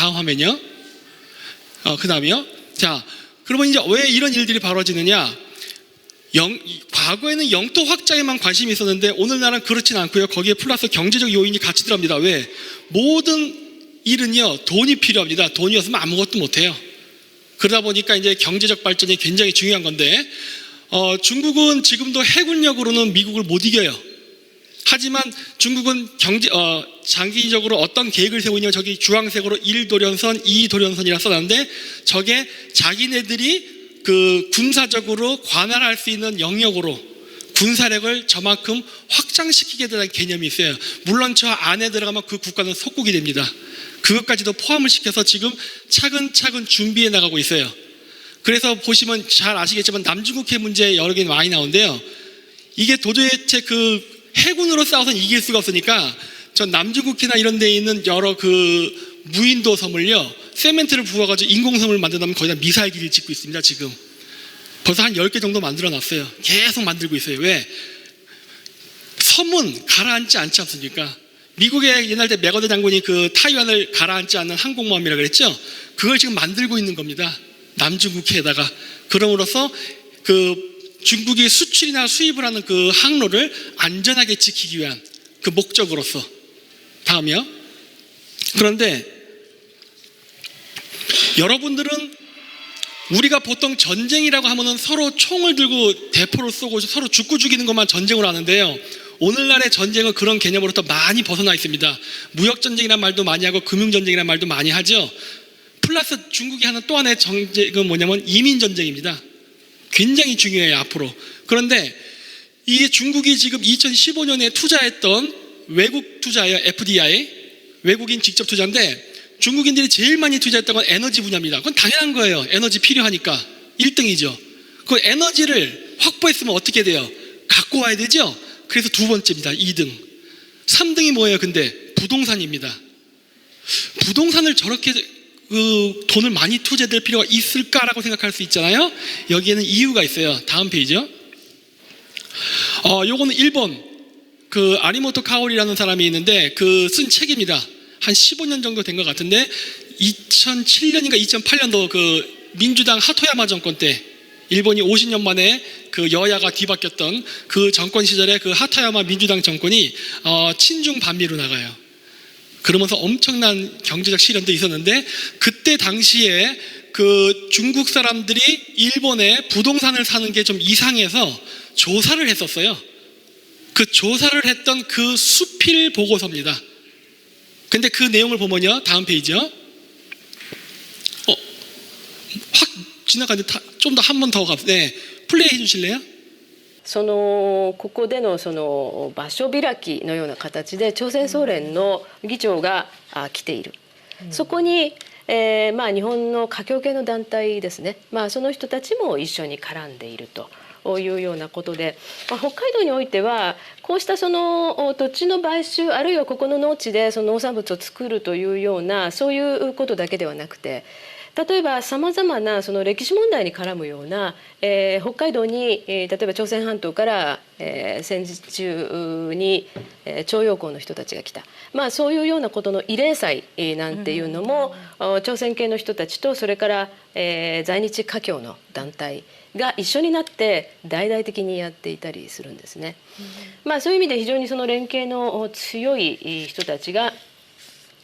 다음 화면이요. 어, 그 다음이요. 자, 그러면 이제 왜 이런 일들이 벌어지느냐? 영, 이- 과거에는 영토 확장에만 관심이 있었는데 오늘날은 그렇진 않고요. 거기에 플러스 경제적 요인이 같이 들어갑니다. 왜? 모든 일은요, 돈이 필요합니다. 돈이 없으면 아무것도 못해요. 그러다 보니까 이제 경제적 발전이 굉장히 중요한 건데, 어, 중국은 지금도 해군력으로는 미국을 못 이겨요. 하지만 중국은 경제, 어, 장기적으로 어떤 계획을 세우고 있냐면 저기 주황색으로 1도련선, 2도련선이라 써놨는데 저게 자기네들이 그 군사적으로 관할할 수 있는 영역으로 군사력을 저만큼 확장시키게 되는 개념이 있어요. 물론 저 안에 들어가면 그 국가는 속국이 됩니다. 그것까지도 포함을 시켜서 지금 차근차근 준비해 나가고 있어요. 그래서 보시면 잘 아시겠지만 남중국해 문제 여러 개 많이 나오는데요. 이게 도대체 그 해군으로 싸워서 이길 수가 없으니까 저 남중국해나 이런 데에 있는 여러 그 무인도 섬을요 세멘트를 부어가지고 인공섬을 만들다면 거의 다 미사일 기를 짓고 있습니다 지금 벌써 한 10개 정도 만들어 놨어요 계속 만들고 있어요 왜? 섬은 가라앉지 않지 않습니까? 미국의 옛날 때 메거드 장군이 그 타이완을 가라앉지 않는 항공모함이라 그랬죠? 그걸 지금 만들고 있는 겁니다. 남중국해에다가. 그럼으로써 그 중국이 수출이나 수입을 하는 그 항로를 안전하게 지키기 위한 그 목적으로서. 다음이요. 그런데 여러분들은 우리가 보통 전쟁이라고 하면은 서로 총을 들고 대포를 쏘고 서로 죽고 죽이는 것만 전쟁으로 하는데요. 오늘날의 전쟁은 그런 개념으로부터 많이 벗어나 있습니다. 무역 전쟁이란 말도 많이 하고 금융 전쟁이란 말도 많이 하죠. 플러스 중국이 하는 또 하나의 전쟁은 뭐냐면 이민 전쟁입니다. 굉장히 중요해요 앞으로. 그런데 이게 중국이 지금 2015년에 투자했던 외국 투자예요 FDI 외국인 직접 투자인데 중국인들이 제일 많이 투자했던 건 에너지 분야입니다. 그건 당연한 거예요. 에너지 필요하니까 1등이죠. 그 에너지를 확보했으면 어떻게 돼요? 갖고 와야 되죠. 그래서 두 번째입니다. 2등. 3등이 뭐예요? 근데 부동산입니다. 부동산을 저렇게 그 돈을 많이 투자될 필요가 있을까라고 생각할 수 있잖아요. 여기에는 이유가 있어요. 다음 페이지요. 어, 요거는 일본 그 아리모토 카오리라는 사람이 있는데 그 쓴 책입니다. 한 15년 정도 된 것 같은데 2007년인가 2008년도 그 민주당 하토야마 정권 때 일본이 50년 만에 그 여야가 뒤바뀌었던 그 정권 시절에 그 하토야마 민주당 정권이 어, 친중 반미로 나가요. 그러면서 엄청난 경제적 시련도 있었는데 그때 당시에 그 중국 사람들이 일본에 부동산을 사는 게 좀 이상해서 조사를 했었어요. 그 조사를 했던 그 수필 보고서입니다. 근데 그 내용을 보면요. 다음 페이지요. 어, 확 지나가는데 좀 더 한 번더 가. 네. 플레이 해 주실래요? そのここでのその場所開きのような形で朝鮮総連の議長があ来ている、そこに、えーまあ、日本の華僑系の団体ですね、まあ、その人たちも一緒に絡んでいると。いうようなことで、まあ、北海道においてはこうしたそのお土地の買収あるいはここの農地でその農産物を作るというようなそういうことだけではなくて例えばさまざまなその歴史問題に絡むような、えー北海道に、えー例えば朝鮮半島から、えー戦時中に、えー徴用工の人たちが来た、まあ、そういうようなことの慰霊祭えーなんていうのも、お朝鮮系の人たちとそれから、えー在日華僑の団体が一緒になって大々的にやっていたりするんですね。まあ、そういう意味で非常にその連携のお強いえー人たちが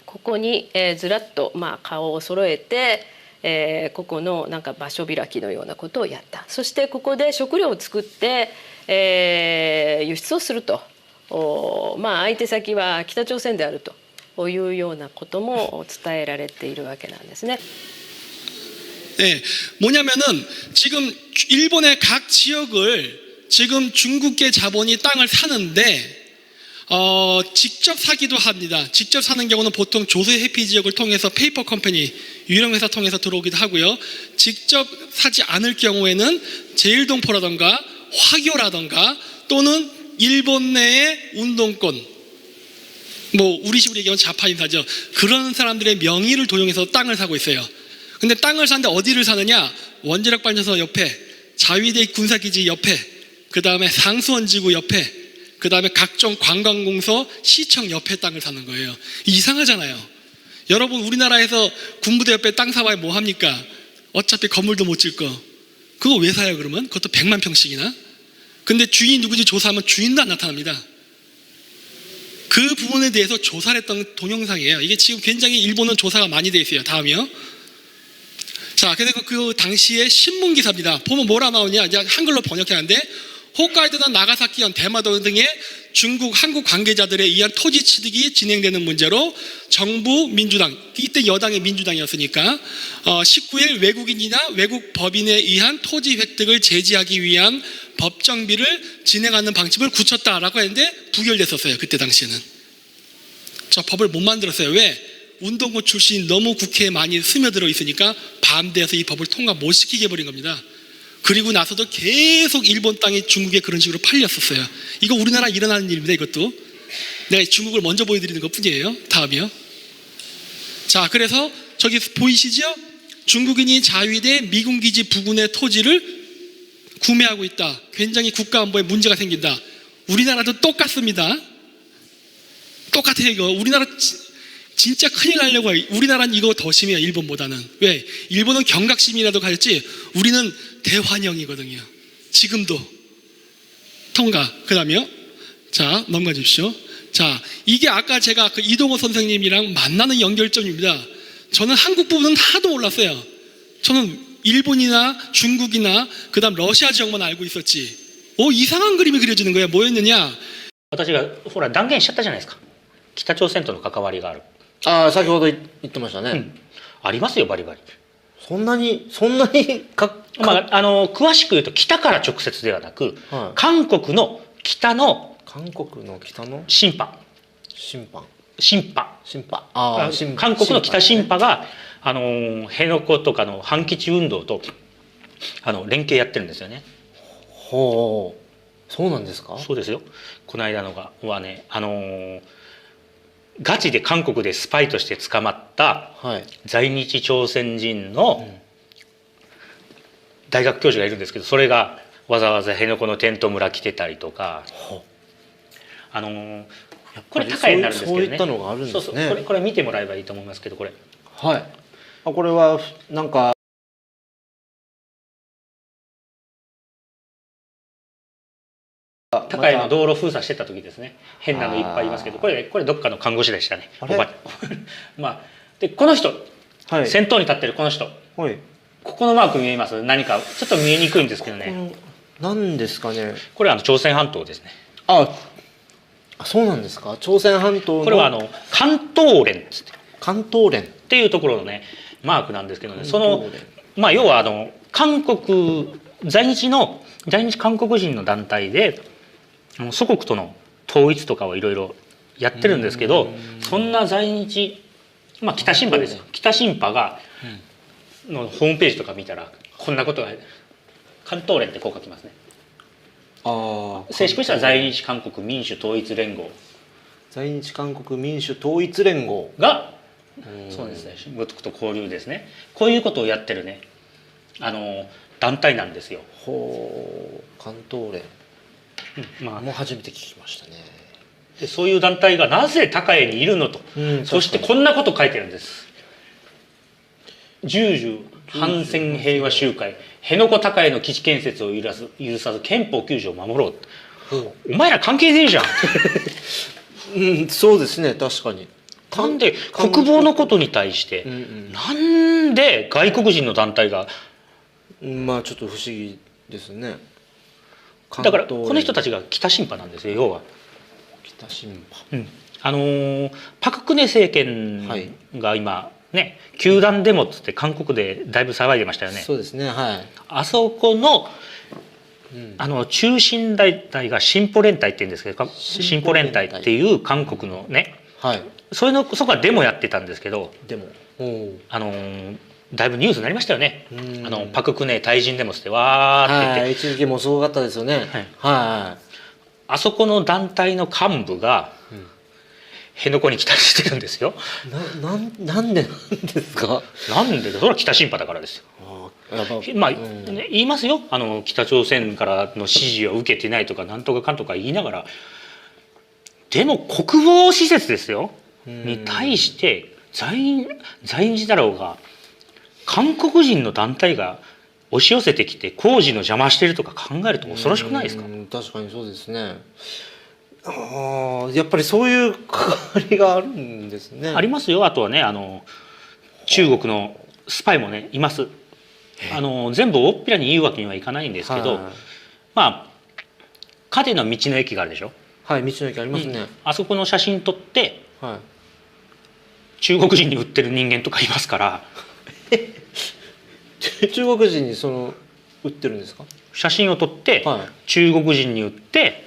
ここに、えーずらっと、まあ、顔を揃えて、えーここのなんか場所開きのようなことをやったそしてここで食料を作って、えー輸出をするとおまあ相手先は北朝鮮であるというようなことも伝えられているわけなんですね。 네, 뭐냐면은 지금 일본의 각 지역을 지금 중국계 자본이 땅을 사는데 어, 직접 사기도 합니다. 직접 사는 경우는 보통 조세 회피 지역을 통해서 페이퍼 컴퍼니 유령 회사 통해서 들어오기도 하고요. 직접 사지 않을 경우에는 제일동포라던가 화교라던가 또는 일본 내의 운동권 뭐 우리 식으로 얘기하면 좌파 인사죠. 그런 사람들의 명의를 도용해서 땅을 사고 있어요. 근데 땅을 사는데 어디를 사느냐? 원자력 발전소 옆에, 자위대 군사기지 옆에, 그 다음에 상수원 지구 옆에, 그 다음에 각종 관광공서, 시청 옆에 땅을 사는 거예요. 이상하잖아요. 여러분 우리나라에서 군부대 옆에 땅 사와야 뭐 합니까? 어차피 건물도 못질 거. 그거 왜 사요 그러면? 그것도 100만 평씩이나? 근데 주인이 누구지 조사하면 주인도 안 나타납니다. 그 부분에 대해서 조사를 했던 동영상이에요. 이게 지금 굉장히 일본은 조사가 많이 돼 있어요. 다음이요. 자, 그리고 그 당시에 신문 기사입니다. 보면 뭐라 나오냐? 이제 한글로 번역하는데 홋카이도나 나가사키현, 대마도 등의 중국, 한국 관계자들에 의한 토지 취득이 진행되는 문제로 정부 민주당, 이때 여당의 민주당이었으니까 어, 19일 외국인이나 외국 법인에 의한 토지 획득을 제지하기 위한 법정비를 진행하는 방침을 굳혔다라고 했는데 부결됐었어요. 그때 당시에는. 저 법을 못 만들었어요. 왜? 운동권 출신 너무 국회에 많이 스며들어 있으니까 반대해서 이 법을 통과 못 시키게 해버린 겁니다. 그리고 나서도 계속 일본 땅이 중국에 그런 식으로 팔렸었어요. 이거 우리나라 일어나는 일입니다. 이것도 내가 중국을 먼저 보여드리는 것 뿐이에요. 다음이요. 자, 그래서 저기 보이시죠? 중국인이 자위대 미군 기지 부근의 토지를 구매하고 있다. 굉장히 국가 안보에 문제가 생긴다. 우리나라도 똑같습니다. 똑같아요 이거. 우리나라 지- 진짜 큰일 나려고 해요. 우리나라는 이거 더 심해요. 일본보다는. 왜? 일본은 경각심이라도 가졌지 우리는 대환영이거든요. 지금도. 통과. 그 다음에요. 자, 넘가 주십시오. 자, 이게 아까 제가 그 이동호 선생님이랑 만나는 연결점입니다. 저는 한국 부분은 하나도 몰랐어요. 저는 일본이나 중국이나 그 다음 러시아 지역만 알고 있었지. 오, 이상한 그림이 그려지는 거예요. 뭐였느냐? 私がほら断言しちゃったじゃないですか北朝鮮との関わりがある、 ああ先ほど言ってましたね、うん。ありますよバリバリ、そんなにそんなにかかまあ、あの詳しく言うと北から直接ではなく、はい。韓国の北の韓国の北の？審判。審判。審判。審判。あ韓国の北審審判判が、あの辺野古とかの反基地運動とあの連携やってるんですよね。ほう。そうなんですか？そうですよ。この間のがはねあのガチで韓国でスパイとして捕まったはい。在日朝鮮人の大学教授がいるんですけどそれがわざわざ辺野古のテント村来てたりとか。ほあのーこれ高いになるんですけどねそういったのがあるんですね。そうそう。これこれ見てもらえばいいと思いますけどこれ。はい。あこれはなんか高いの道路封鎖してた時ですね。変なのいっぱいいますけどこれこれどっかの看護師でしたね。まあでこの人はい。先頭に立ってるこの人。はい。ここのマーク見えます？何かちょっと見えにくいんですけどね。このなんですかね。これはあの朝鮮半島ですね。ああそうなんですか？朝鮮半島のこれはあの関東連っつって。関東連。っていうところのねマークなんですけどね。そのまあ要はあの韓国在日の在日韓国人の団体で祖国との統一とかをいろいろやってるんですけどそんな在日まあ北新派です。よ北新派がのホームページとか見たらこんなことが関東連ってこう書きますね。ああ正式にしたら在日韓国民主統一連合。在日韓国民主統一連合。がうん。そうですね。武徳と交流ですね。こういうことをやってるね。あの団体なんですよ、ほう関東連まあ、もう初めて聞きましたね。でそういう団体がなぜ高江にいるのと、うんそしてこんなこと書いてるんです。十々反戦平和集会。辺野古高江の基地建設を許す許さず憲法9条を守ろう。お前ら関係ねえじゃん。うんそうですね確かに。なんで国防のことに対して、うん。なんで外国人の団体がうんまあちょっと不思議ですねだからこの人たちちが北新派なんですよ要は。北新派うん。あのーパク・クネ政権はい。が今ね球団デモっつって韓国でだいぶ騒いでましたよね。そうですねはい。あそこのうん。あの中心団体が進歩連隊って言うんですけど進歩連隊隊っていう韓国のね。はい。それのそこはデモやってたんですけどでもおあのーだいぶニュースになりましたよね。うん。あのパク・クネ退陣デモっつってわーって言って、はい一時期もすごかったですよね。はあそこの団体の幹部がうん。辺野古に来たりしてるんですよ。いななんなんでなんですか？なんでそれは北新派だからですよ。まあ、うん。ね言いますよ。あの北朝鮮からの指示を受けてないとかなんとかかんとか言いながら。でも国防施設ですよ。うん。に対して在日在日だろうが韓国人の団体が押し寄せてきて工事の邪魔してるとか考えると恐ろしくないですか？うん確かにそうですね。ああやっぱりそういう関わりがあるんですね。ありますよ。あとはねあの中国のスパイもねいます。あの全部大っぴらに言うわけにはいかないんですけど、はいまあカの道の駅があるでしょ、はい道の駅ありますね、あそこの写真撮ってはい。中国人に売ってる人間とかいますから中 中国人にその売ってるんですか？写真を撮ってはい。中国人に売って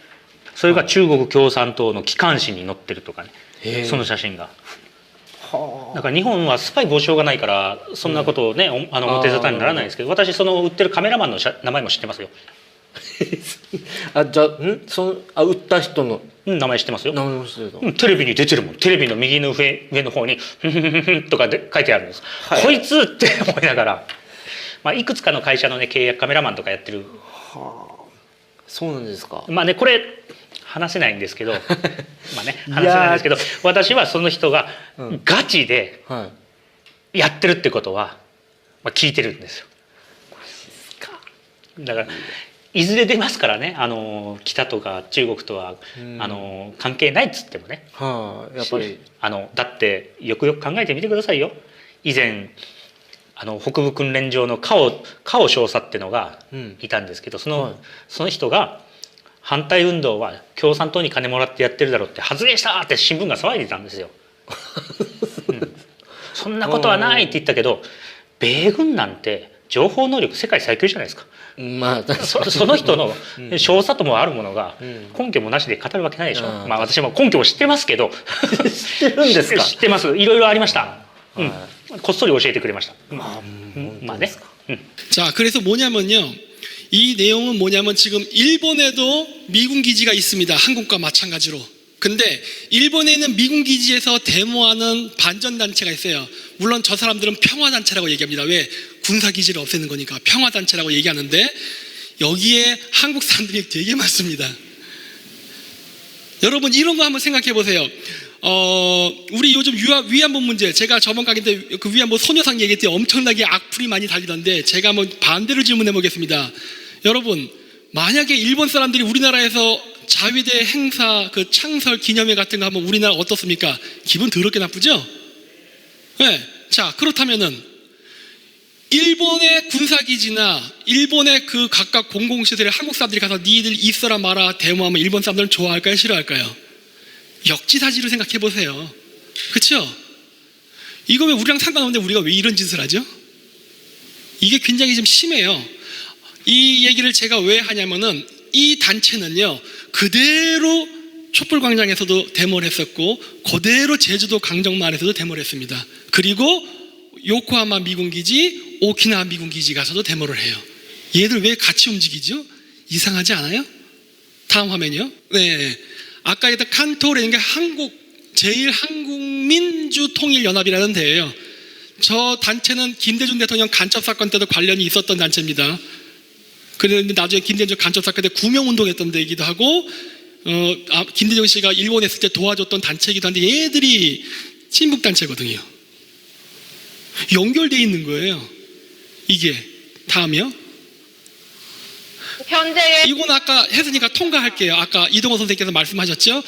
それが中国共産党の機関紙に載ってるとかねへえ。その写真が。はだから日本はスパイ防止法がないからそんなことをね、おあの表沙汰にならないですけど私その売ってるカメラマンの写名前も知ってますよ、あじゃあん？そのあ売った人の？うん、名前知ってますよ、名前も知ってるテレビに出てるもん。テレビの右の上上の方に「ふんふんふんふん」とかで書いてあるんです、はい。こいつって思いながら、まあ、いくつかの会社のね契約カメラマンとかやってる。そうなんですか。まあねこれ話せないんですけど。まあね話せないんですけど私はその人がうん。ガチではい。やってるってことは、まあ、聞いてるんですよ。だからいずれ出ますからね。あの北とか中国とはうん。あの関係ないっつってもね。はいやっぱり。あのだってよくよく考えてみてくださいよ。以前あの北部訓練場のカオカオ少佐ってのがうん。いたんですけどその,、はい。その人が反対運動は共産党に金もらってやってるだろうって発言した！って新聞が騒いでたんですよ。うん。そんなことはないって言ったけど米軍なんて情報能力世界最強じゃないですか。まあそその人のうん少佐ともあるものがうん根拠もなしで語るわけないでしょ、うんまあ私も根拠を知ってますけど知ってるんですか知ってますいろいろありました、うんはこっそり教えてくれました、うんあうんまあね、うん、 자, 그래서 뭐냐면요. 이 내용은 뭐냐면 지금 일본에도 미군 기지가 있습니다. 한국과 마찬가지로. 근데 일본에 있는 미군 기지에서 데모하는 반전 단체가 있어요. 물론 저 사람들은 평화 단체라고 얘기합니다. 왜? 군사 기지를 없애는 거니까 평화 단체라고 얘기하는데 여기에 한국 사람들이 되게 많습니다. 여러분 이런 거 한번 생각해 보세요. 어, 우리 요즘 위안부 문제, 제가 저번 강의 때 그 위안부 소녀상 얘기할 때 엄청나게 악플이 많이 달리던데 제가 한번 반대로 질문해 보겠습니다. 여러분, 만약에 일본 사람들이 우리나라에서 자위대 행사 그 창설 기념회 같은 거 하면 우리나라 어떻습니까? 기분 더럽게 나쁘죠? 네. 자, 그렇다면은 일본의 군사기지나 일본의 그 각각 공공시설에 한국 사람들이 가서 니들 있어라 마라 데모하면 일본 사람들은 좋아할까요? 싫어할까요? 역지사지로 생각해 보세요. 그렇죠? 이거 왜 우리랑 상관없는데 우리가 왜 이런 짓을 하죠? 이게 굉장히 좀 심해요. 이 얘기를 제가 왜 하냐면은 이 단체는요 그대로 촛불 광장에서도 데모를 했었고 그대로 제주도 강정마을에서도 데모를 했습니다. 그리고 요코하마 미군기지, 오키나와 미군기지 가서도 데모를 해요. 얘들 왜 같이 움직이죠? 이상하지 않아요? 다음 화면이요. 네. 아까 했던 칸토라는 게 한국 제일 한국민주통일연합이라는 데예요. 저 단체는 김대중 대통령 간첩 사건 때도 관련이 있었던 단체입니다. 그런데 나중에 김대중 간첩 사건 때 구명운동했던 데이기도 하고 어, 아, 김대중 씨가 일본에 있을 때 도와줬던 단체이기도 한데 얘들이 친북 단체거든요. 연결돼 있는 거예요. 이게 다음이요. 현재의 이건 아까 했으니까 통과할게요. 아까 이동호 선생님께서 말씀하셨죠?